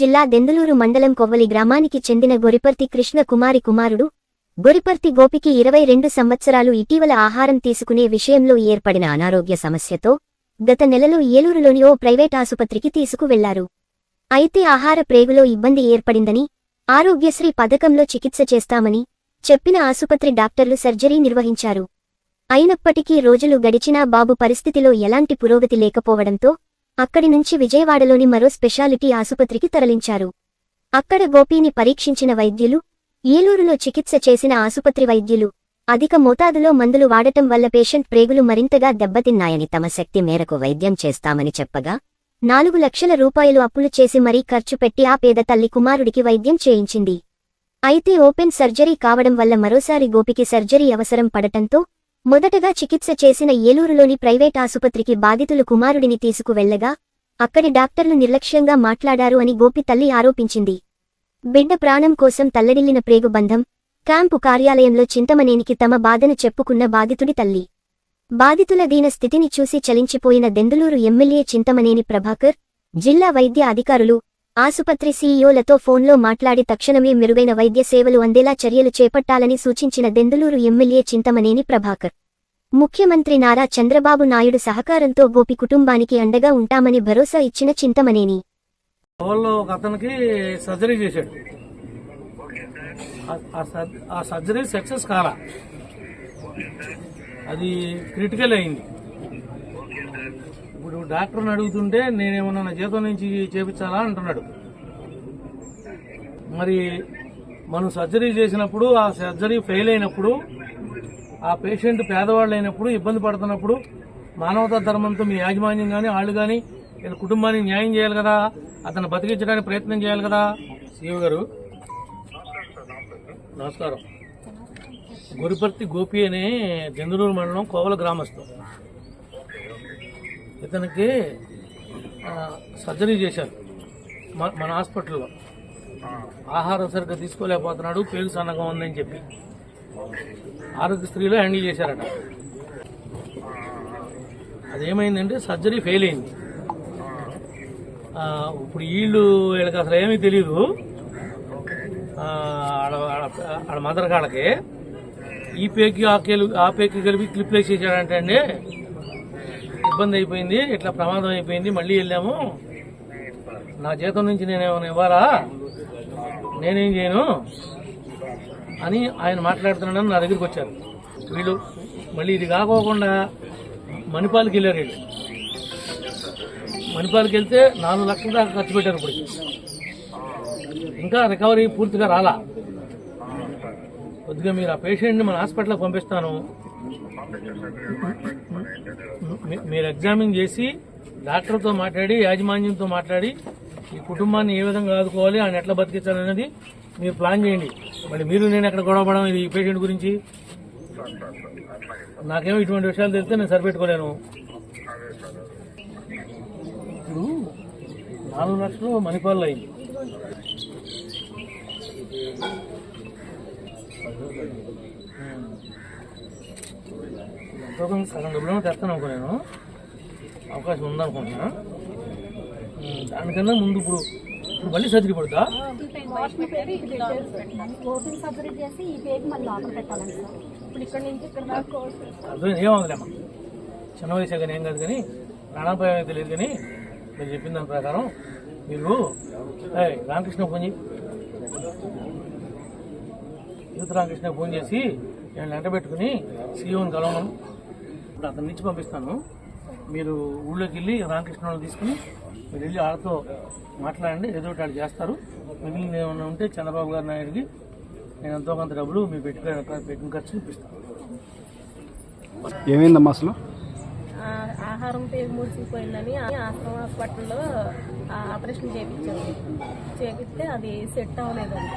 జిల్లా దెందులూరు మండలం కొవ్వలి గ్రామానికి చెందిన గొరిపర్తి కృష్ణ కుమారి కుమారుడు. గొరిపర్తి గోపికి ఇరవై రెండు సంవత్సరాలు ఇటీవల ఆహారం తీసుకునే విషయంలో ఏర్పడిన అనారోగ్య సమస్యతో గత నెలలో ఏలూరులోని ఓ ప్రైవేట్ ఆసుపత్రికి తీసుకువెళ్ళారు. అయితే ఆహార ప్రేగులో ఇబ్బంది ఏర్పడిందని ఆరోగ్యశ్రీ పథకంలో చికిత్స చేస్తామని చెప్పిన ఆసుపత్రి డాక్టర్లు సర్జరీ నిర్వహించారు. అయినప్పటికీ రోజులు గడిచినా బాబు పరిస్థితిలో ఎలాంటి పురోగతి లేకపోవడంతో అక్కడి నుంచి విజయవాడలోని మరో స్పెషాలిటీ ఆసుపత్రికి తరలించారు. అక్కడ గోపీని పరీక్షించిన వైద్యులు ఏలూరులో చికిత్స చేసిన ఆసుపత్రి వైద్యులు అధిక మోతాదులో మందులు వాడటం వల్ల పేషెంట్ ప్రేగులు మరింతగా దెబ్బతిన్నాయని తమ శక్తి మేరకు వైద్యం చేస్తామని చెప్పగా నాలుగు లక్షల రూపాయలు అప్పులు చేసి మరీ ఖర్చు పెట్టి ఆ పేద తల్లి కుమారుడికి వైద్యం చేయించింది. అయితే ఓపెన్ సర్జరీ కావడం వల్ల మరోసారి గోపికి సర్జరీ అవసరం పడటంతో మొదటగా చికిత్స చేసిన ఏలూరులోని ప్రైవేట్ ఆసుపత్రికి బాధితులు కుమారుడిని తీసుకువెళ్ళగా అక్కడి డాక్టర్లు నిర్లక్ష్యంగా మాట్లాడారు అని గోపి తల్లి ఆరోపించింది. బిడ్డ ప్రాణం కోసం తల్లడిల్లిన ప్రేగు బంధం క్యాంపు కార్యాలయంలో చింతమనేనికి తమ బాధను చెప్పుకున్న బాధితుడి తల్లి. బాధితుల దీన స్థితిని చూసి చలించిపోయిన దెందులూరు ఎమ్మెల్యే చింతమనేని ప్రభాకర్ జిల్లా వైద్య అధికారులు ఆసుపత్రి సీఈఓలతో ఫోన్లో మాట్లాడి తక్షణమే మెరుగైన వైద్య సేవలు అందేలా చర్యలు చేపట్టాలని సూచించిన దెందులూరు ఎమ్మెల్యే చింతమనేని ప్రభాకర్. ముఖ్యమంత్రి నారా చంద్రబాబు నాయుడు సహకారంతో గోపి కుటుంబానికి అండగా ఉంటామని భరోసా ఇచ్చిన చింతమనేని. సర్జరీ చేశాడు. ఆ సర్జరీ సక్సెస్ కాలా. అది క్రిటికల్ అయింది. ఇప్పుడు డాక్టర్ని అడుగుతుంటే నేనేమన్నా నా జీతం నుంచి చేపించాలా అంటున్నాడు. మరి మనం సర్జరీ చేసినప్పుడు ఆ సర్జరీ ఫెయిల్ అయినప్పుడు ఆ పేషెంట్ పేదవాళ్ళు అయినప్పుడు ఇబ్బంది పడుతున్నప్పుడు మానవతా ధర్మంతో మీ యాజమాన్యం కానీ వాళ్ళు కానీ వీళ్ళ కుటుంబానికి న్యాయం చేయాలి కదా అతను బతికించడానికి ప్రయత్నం చేయాలి కదా? సీఎం గారు. నమస్కారం. గురిపర్తి గోపి అనే చంద్రూరు మండలం కోవల గ్రామస్థం. ఇతనికి సర్జరీ చేశారు మన హాస్పిటల్లో. ఆహారం సరిగ్గా తీసుకోలేకపోతున్నాడు పేరు సన్నగా ఉందని చెప్పి. ఆరోగ్యశ్రీలో హ్యాండిల్ చేశారట. అదేమైందంటే సర్జరీ ఫెయిల్ అయింది. ఇప్పుడు వీళ్ళు వీళ్ళకి అసలు ఏమీ తెలియదు ఆడ మదర్ కాళ్ళకి ఈ పేకి ఆ కేలు ఆ పేకి కలిపి క్లిప్ వేసేసాడంటే అండి ఇబ్బంది అయిపోయింది ఇట్లా ప్రమాదం అయిపోయింది మళ్ళీ వెళ్ళాము. నా జీతం నుంచి నేనేమైనా ఇవ్వాలా? నేనేం చేయను? అని ఆయన మాట్లాడుతున్నాడని నా దగ్గరికి వచ్చారు. వీళ్ళు మళ్ళీ ఇది కాకోకుండా మణిపాల్కి వెళ్ళారు వీళ్ళు. మణిపాల్కి వెళ్తే నాలుగు లక్షల దాకా ఖర్చు పెట్టారు ఇప్పుడు. ఇంకా రికవరీ పూర్తిగా రాలా. కొద్దిగా మీరు ఆ పేషెంట్ని మన హాస్పిటల్కి పంపిస్తాను. మీరు ఎగ్జామిన్ చేసి డాక్టర్తో మాట్లాడి యాజమాన్యంతో మాట్లాడి ఈ కుటుంబాన్ని ఏ విధంగా ఆదుకోవాలి ఆయన ఎట్లా బతికించాలనేది మీరు ప్లాన్ చేయండి. మరి మీరు నేను ఎక్కడ గొడవపడడం ఇది ఈ పేషెంట్ గురించి? నాకేమో ఇటువంటి విషయాలు తెలిస్తే నేను సరిపెట్టుకోలేను. ఇప్పుడు నాలుగు లక్షలు మణిపాల్లో అయింది. కొంత సగం డబ్బులు తెస్తాను అనుకో నేను. అవకాశం ఉందనుకుంటున్నా. దానికన్నా ముందు ఇప్పుడు ఇప్పుడు మళ్ళీ సర్జరీ పడుతా అర్థం ఏమవుతులేమ్మా చిన్న వయసే కానీ ఏం కాదు కానీ ప్రాణాపాయం అయితే తెలియదు కానీ మీరు చెప్పిన దాని ప్రకారం మీరు రామకృష్ణ ఫోన్ చేయి. యూత్ రామకృష్ణ ఫోన్ చేసి నేను వెంట పెట్టుకుని సీఓని కలవను. ఇప్పుడు అతని నుంచి పంపిస్తాను. మీరు ఊళ్ళోకి వెళ్ళి రామకృష్ణ వాళ్ళని తీసుకుని మీరు వెళ్ళి వాళ్ళతో మాట్లాడండి ఏదో ఒకటి వాళ్ళు చేస్తారు. మిగిలిన ఏమన్నా ఉంటే చంద్రబాబు గారి నాయుడికి నేను ఎంతో కొంత డబ్బులు మీరు పెట్టుకుని పెట్టిన ఖర్చు ఇప్పిస్తాను ఏమైందమ్మా అసలు? ఆ- ఆహారం పేరు ముడిచిపోయిందని ఆశ్రమ హాస్పిటల్లో ఆ ఆపరేషన్ చేయించారు చేపిస్తే అది సెట్ అవ్వలేదండి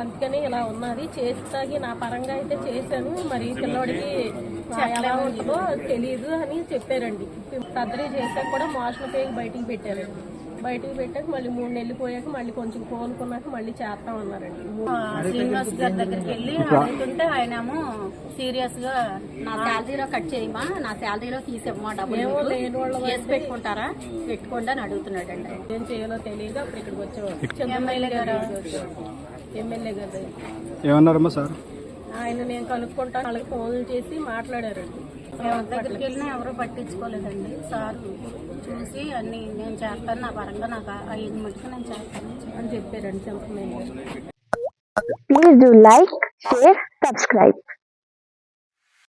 అందుకని ఇలా ఉన్నది. చేసి తాగి నా పరంగా అయితే చేశాను. మరి పిల్లోడికి ఎలా ఉంటుందో తెలియదు అని చెప్పారండి. సర్జరీ చేశాక కూడా మోషన్ పేగి బయటికి పెట్టారండి. బయటికి పెట్టాక మళ్ళీ మూడు నెలలు పోయాక మళ్ళీ కొంచెం కోలుకున్నాక మళ్ళీ చేస్తామన్నారండి శ్రీనివాస్ గారి దగ్గరికి వెళ్ళి అడుగుతుంటే ఆయనేమో సీరియస్గా నా శాలరీలో కట్ చేయమా? నా శాలరీలో తీసేమ్మా డబ్బులు కేసు పెట్టుకుంటారా? పెట్టుకోండి అని అడుగుతున్నాడండి. ఆయన. ఏం చేయాలో తెలియదు అప్పుడు ఇక్కడికి వచ్చేవాడు. ఎమ్మెల్యే గారు? ఎమ్మెల్యే గారి. ఏమన్నారమ్మా సార్? ఆయన నేను కనుక్కుంటాను వాళ్ళకి ఫోన్లు చేసి మాట్లాడారండి. ఎవరి దగ్గరికి వెళ్ళినా ఎవరు పట్టించుకోలేదండి. సార్ చూసి అన్ని నేను చేస్తాను నా పరంగా నాకు ఐదు మటుకు నేను చేస్తాను. అని చెప్పారండి చెప్పలేదు Please do like, share, subscribe.